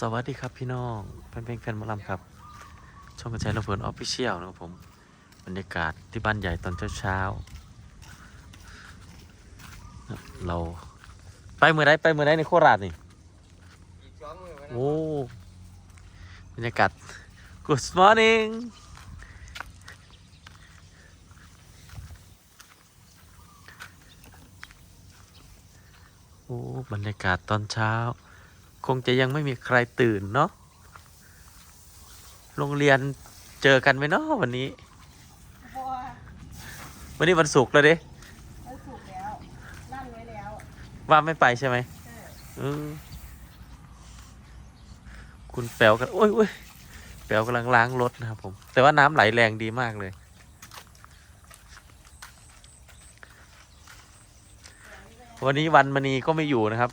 สวัสดีครับพี่น้องแฟนเพลงแฟนมอลำครับ ช่องกระจายระเบิดออฟฟิเชียลนะครับผม บรรยากาศที่บ้านใหญ่ตอนเช้าๆเราไปเมื่อไรไปเมื่อไรในโคราชนี่โอ้บรรยากาศ Good morning โอ้บรรยากาศตอนเช้า คงจะยังไม่มีใครตื่นเนาะ โรงเรียนเจอกันไหมเนาะวันนี้บัววันนี้วันศุกร์แล้วเด้มันสุกแล้วลั่นไว้แล้ว ว่าไม่ไปใช่ไหมใช่เออคุณแป๋วกัน โอ้ยโอ้ยแป๋วกำลังล้างรถนะครับผม แต่ว่าน้ำไหลแรงดีมากเลย วันนี้วันมณีก็ไม่อยู่นะครับ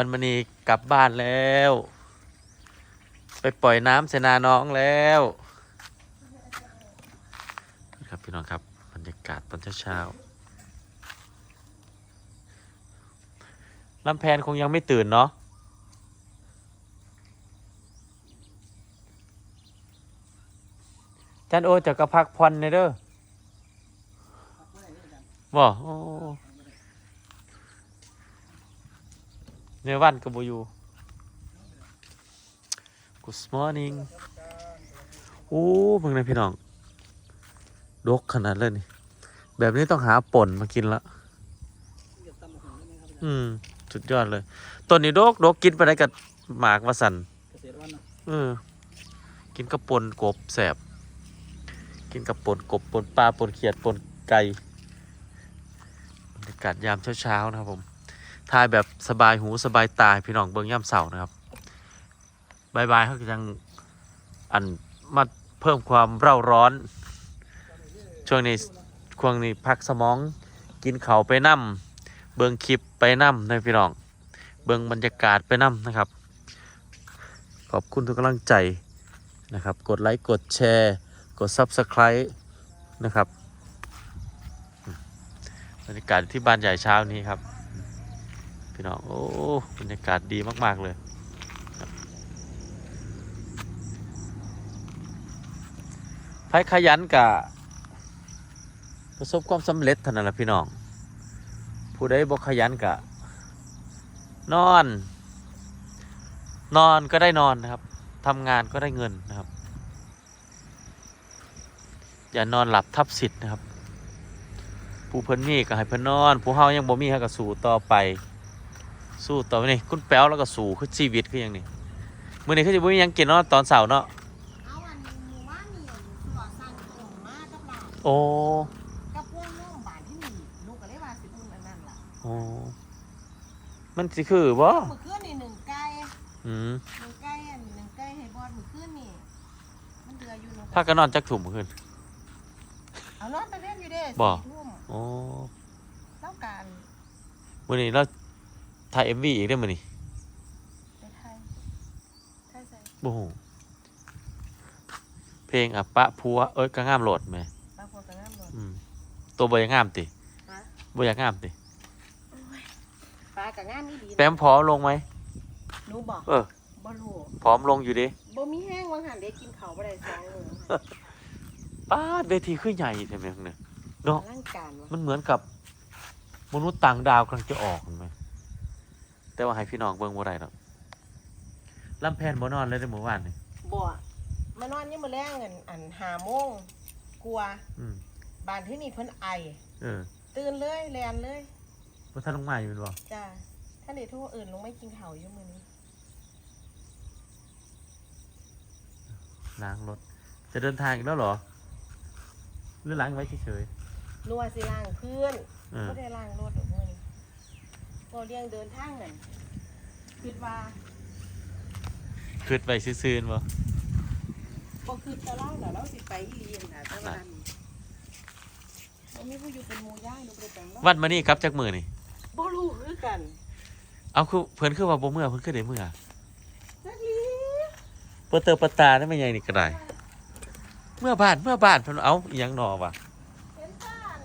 วันมณีกลับบ้านแล้ว ไปปล่อยน้ำเสนาน้องแล้วครับพี่น้องครับบรรยากาศตอนเช้าๆลำแพนคงยังไม่ตื่นเนาะจันโอจะกระพักพรในเด้อบ่โอ เนวันกับบูยู Good morning โอ้เพิ่งเลยพี่น้อง ดกขนาดเลยนี่ แบบนี้ต้องหาป่นมากินละ อืม สุดยอดเลย ต้นนี้ดกดกกินไปได้กับหมากวาสันเกษตรวันนะเออ กินกับปนกบแสบ กินกับปนกบปนปลาปนเขียดปนไก่บรรยากาศยามเช้าๆนะครับผม ถ่ายแบบสบายหูสบายตาพี่น้องเบิ่งย่ำเสานะครับบายบายเขาก็ยังอันมาเพิ่มความเร่าร้อน ช่วงนี้ช่วงนี้พักสมองกินเขาไปนั่มเบิ่งคลิปไปนั่มนะพี่น้อง เบิ่งบรรยากาศไปนั่มนะครับ ขอบคุณทุกกำลังใจนะครับ กดไลค์กดแชร์ กด Subscribe นะครับบรรยากาศที่บ้านใหญ่เช้านี้ครับ พี่น้อง โอ้บรรยากาศดีมาก ๆ เลยครับไผขยันกะประสบความสำเร็จเท่านั้นละพี่น้อง ผู้ใดบ่ขยันกะ นอน นอนก็ได้นอนนะครับทำงานก็ได้เงินนะครับ อย่านอนหลับทับสิทธิ์นะครับ ผู้เพิ่นมีก็ให้เพิ่นนอน ผู้เฮายังบ่มีเฮาก็สู้ต่อไป สู้ต่อไปนี่คุณแป๊วแล้วก็สู้คือชีวิตคือหยังนี่มื้อนี้คือสิบ่มีหยังกินเนาะตอนเช้าเนาะเอาวันหมู่บ้านนี่ตัวสั่งตรงมากับหลานโอ้กับพวกโรงพยาบาลที่นี่ลูกก็เลยว่าสิบุญอันนั้นล่ะโอ้มันสิคือบ่เมื่อคืนนี่หนึ่งไก่อืมหนึ่งไก่อันหนึ่งไก่ให้บอดเมื่อคืนนี่มันเดืออยู่เนาะพากันนอนจักทุ่มมื้อคืนเอานอนไปเล่นอยู่เด้บ่สี่ทุ่มโอ้ต้องการมื้อนี้เรา ถ่าย MV อีกได้อมื้อนี้ไปไทยไทยใส่บ่ฮู้เพลงอะปะพัวเอ้ยก็งามโหลดแหมบางคนก็งามเลยอืมตัวบ่อยากงามติฮะ บ่อยากงามติปลากับงามนี่ดีแปมพร้อมลงไหมหนูบอกเออบ่รู้พร้อมลงอยู่ดิบ่มีแห้งวางหันเด็กกินเขาวบ่ได้สองมื้อป้าดเวทีขึ้นใหญ่ใช่ไหมเนี่ย เนาะ ร่างการวะมันเหมือนกับมนุษย์ต่างดาวกำลังจะออกเห็นไหม แต่ว่าให้พี่น้องเบิ่งบ่ได้หรอกลำแพนบ่นอนเลยในหมู่บ้านนี่บ่มานอนยังมื้อแรงอันอันห้าโมงกลัวอืมบ้านที่นี่เพิ่นไอ เออตื่นเลยแลนเลยบ่ทันลงมาอยู่แม่นบ่จ้าท่านเดโทรอื่นลงไม่กินข้าวอยู่มื้อนี้ล้างรถ จะเดินทางอีกแล้วเหรอหรือล้างไว้เฉยนัวสิล้างเพื่อนๆเออบ่ได้ล้างรถดอก มื้อนี้บ่เลี้ยงเดินทางนั่นคิดว่าคืดไปซื่อๆบ่บ่คือจะเล่าน่ะเราสิไปอีหลีน่ะแต่ว่าบ่มีผู้อยู่เป็นหมู่ย่างดูบ่ได้แปลงเนาะวันมานี่ครับจักมือนี่ บ่รู้คือกันเอาคือเพิ่นคือว่าบ่เมื่อเพิ่นคือได้เมื่อจักลีเปิดเตอร์ปดตาได้ไม่ใหญ่นี่ก็ได้ เมื่อบ้านเมื่อบ้านเพิ่นเอาอีหยังหนอวะ เห็นบ้าน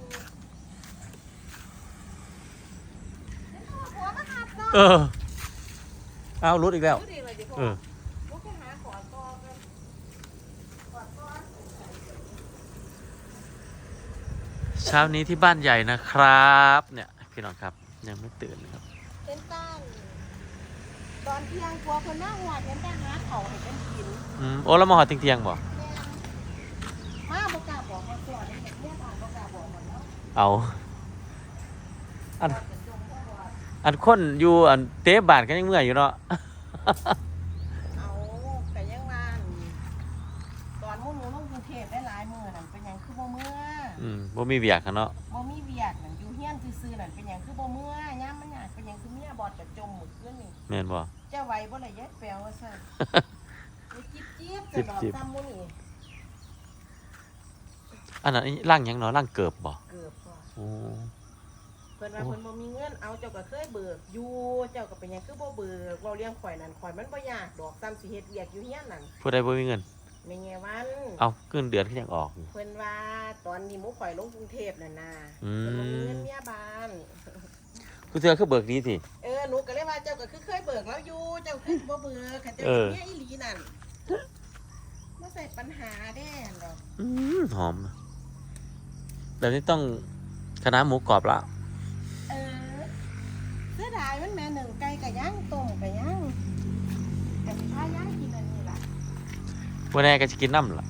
เห็นพ่อผัวมาหับเนาะเอออ้าวรุดอีกแล้วรู้ดีเลยดิพ่อเออลูกไปหาขอต่อกันขอต่อเช้านี้ที่บ้านใหญ่นะครับ เนี่ย พี่น้องครับ ยังไม่ตื่นนะครับ เป็นต้านตอนเที่ยงกลัวคนหน้าหัวเห็นแต่หาเขาให้เป็นกินอืมโอ้แล้วมาหอดเที่ยงๆบ่แม่มาบกล้าบอกมาก่อนเห็นแม่บ้านบกล้าบอกหมดแล้วเอาอันเป็นจงพ่ อบอกอันคนอยู่อันเตะบานกันยังเมื่อยอยู่เนาะ เอาแต่ยังว่าตอนหมู่หนูลงกรุงเทพได้หลายมื้อนั่นเป็นหยังคือบ่เมื่ออืมบ่มีเวียกกันเนาะ บ่มีเวียกนั่นอยู่เฮียนซื่อๆนั่นเป็นหยังคือบ่เมื่อยามมันยากเป็นหยังคือเมียบอดจะจมหมดคืนนี่แม่นบ่ เจ้าไหวบ่ล่ะยายแปลว่าซั่นไปจิ๊บๆจะดอกจิ๊บๆ ซ้ำมื้อนี่อันนั้นร่างหยังเนาะร่างเกิบบ่ เกือบพอ โอ้ เพิ่นว่าโอ้เพิ่นบ่มีเงินเอาเจ้าก็เคยเบิกอยู่เจ้าก็เป็นหยังคือบ่เบิกเว้าเลี้ยงข่อยนั่นข่อยมันบ่ยากดอกซ้ำสิเฮ็ดเวียกอยู่เฮียนนั่นผู้ใดบ่มีเงิน แม่แง่วัน เอาเงินเดือนก็ยังออกอยู่ เพิ่นว่าตอนนี้หมูข่อยลงกรุงเทพนั่นน่ะอืม เพิ่นบ่มีเงินเมียบ้านกูเทื่อคือเบิกดีสิ เออหนูก็เลยว่าเจ้าก็คือเคยเบิกแล้วอยู่เจ้าคือบ่เบิกค่ะเจ้าเออเมียอีหลีนั่นมาใส่ปัญหาแน่ดอก อืมหอมแบบนี้ต้องคณะหมูกรอบละเออ เสียดายมันแม่หนึ่งไก่กับย่างต้มกับย่างแต่สิพาย่างกินอันนี้ล่ะวันแน่ก็จะกินน้ำล่ะ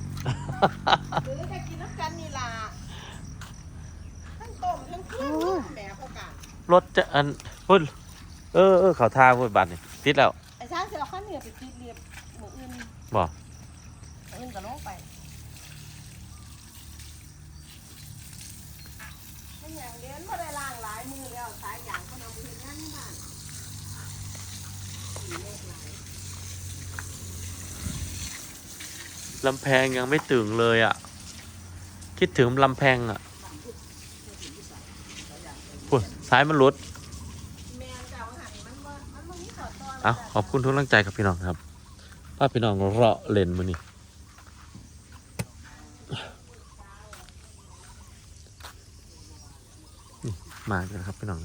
หรือจะกินน้ำกันนี่ล่ะทั้งต้มทั้งเครื่องแหมพอกันรถจะอันพุ่นเออเออเขาทาพุ่นบัตรนี่ติดแล้วไอ้ช้างเสียข้าวเหนียวไปกินเรียบหมูอื่นบ่หมูอื่นก็ลงไปมันอย่างเดียวมันบ่ได้ล้างหลายมือแล้วสายอย่างเขาเอามือนั่นบ้านสีเลขหลายลำแพงยังไม่ตื่นเลยอะ คิดถึงลำแพงอะพุ่นสายมันหลุดแมนเก่าหันมันบ่มันบ่มีขอตอนเอาขอบคุณทุกกำลังใจครับพี่น้องครับป้าพี่น้องเราะเล่นมือนี่นี่มากันครับพี่น้อง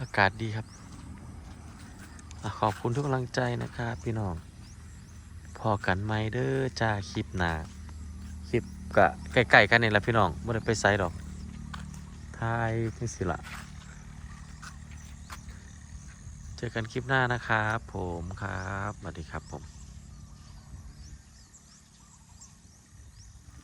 อากาศดีครับอขอบคุณทุกกำลังใจนะครับพี่น้อง พอกันไหมเด้อจ้าคลิปหนาคลิปกะใกล้ๆกันนี่แหละพี่น้องไม่ได้ไปไซดอกทายนี่สิละเจอกันคลิปหน้านะครับผมครับสวัสดีครับผม